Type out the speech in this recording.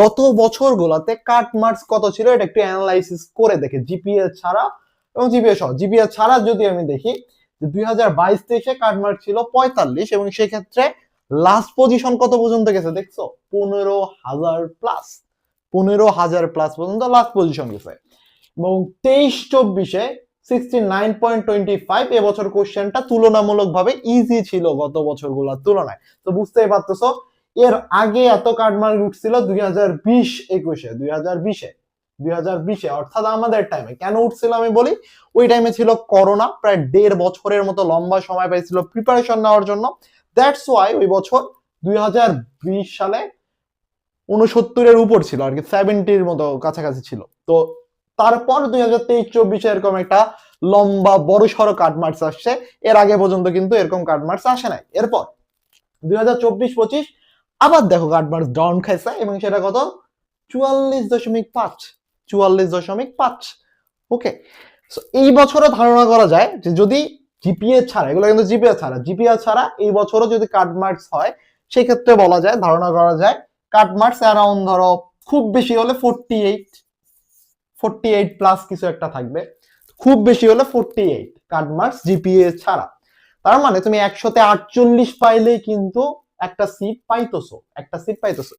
গত বছর বছরগুলোতে কাট মার্কস কত ছিল এটা একটু অ্যানালাইসিস করে দেখে জিপিএ ছাড়া এবং জিপিএ সহ। ছাড়া যদি আমি দেখি যে দুই হাজার বাইশ তেইশে কাট মার্ক ছিল পঁয়তাল্লিশ এবং সেক্ষেত্রে লাস্ট পজিশন কত পর্যন্ত গেছে দেখছ? পনেরো হাজার প্লাস পনেরো হাজার প্লাস পর্যন্ত লাস্ট পজিশন গেছে। এবং তেইশ চব্বিশে sixty nine point twenty five এবছর কোশ্চেনটা তুলনামূলকভাবে ইজি ছিল গত বছরগুলোর তুলনায়। তো বুঝতেই পারতেছো এর আগে এত কার্ডমার্ক উঠছিল দুই হাজার বিশ একুশে, দুই হাজার বিশে, দুই হাজার বিশে, অর্থাৎ আমাদের টাইমে কেন উঠছিল আমি বলি? ওই টাইমে ছিল করোনা প্রায় দেড় বছরের মতো লম্বা সময় পাইছিল প্রিপারেশন নেওয়ার জন্য। দ্যাটস ওয়াই ওই বছর দুই হাজার বিশ সালে উনসত্তরের উপর ছিল আর কি সেভেন্টির মতো কাছাকাছি ছিল। তো তারপর দুই হাজার তেইশ চব্বিশে এরকম একটা লম্বা বড় সড়ো কাটমার্কস আসছে। এর আগে পর্যন্ত কিন্তু এরকম কাটমার্কস আসে নাই। এরপর দুই হাজার চব্বিশ পঁচিশ আবার দেখো কাটমার্কস ডাউন খাইছে এবং সেটা কত? চুয়াল্লিশ দশমিক পাঁচ, চুয়াল্লিশ দশমিক পাঁচ। ওকে এই বছরও ধারণা করা যায় যে যদি জিপিএ ছাড়া, এগুলো কিন্তু জিপিএ ছাড়া জিপিএ ছাড়া এই বছরও যদি কাটমার্কস হয়, সেক্ষেত্রে বলা যায়, ধারণা করা যায় কাটমার্কস অ্যারাউন্ড ধরো খুব বেশি হলে forty eight forty eight plus কিছু একটা থাকবে। খুব বেশি হলে ফোরটি এইট কাটমার্কস জিপিএ ছাড়া। তার মানে তুমি একশোতে আটচল্লিশ পাইলেই কিন্তু একটা সিট পাইতেছো একটা সিট পাইতেছো।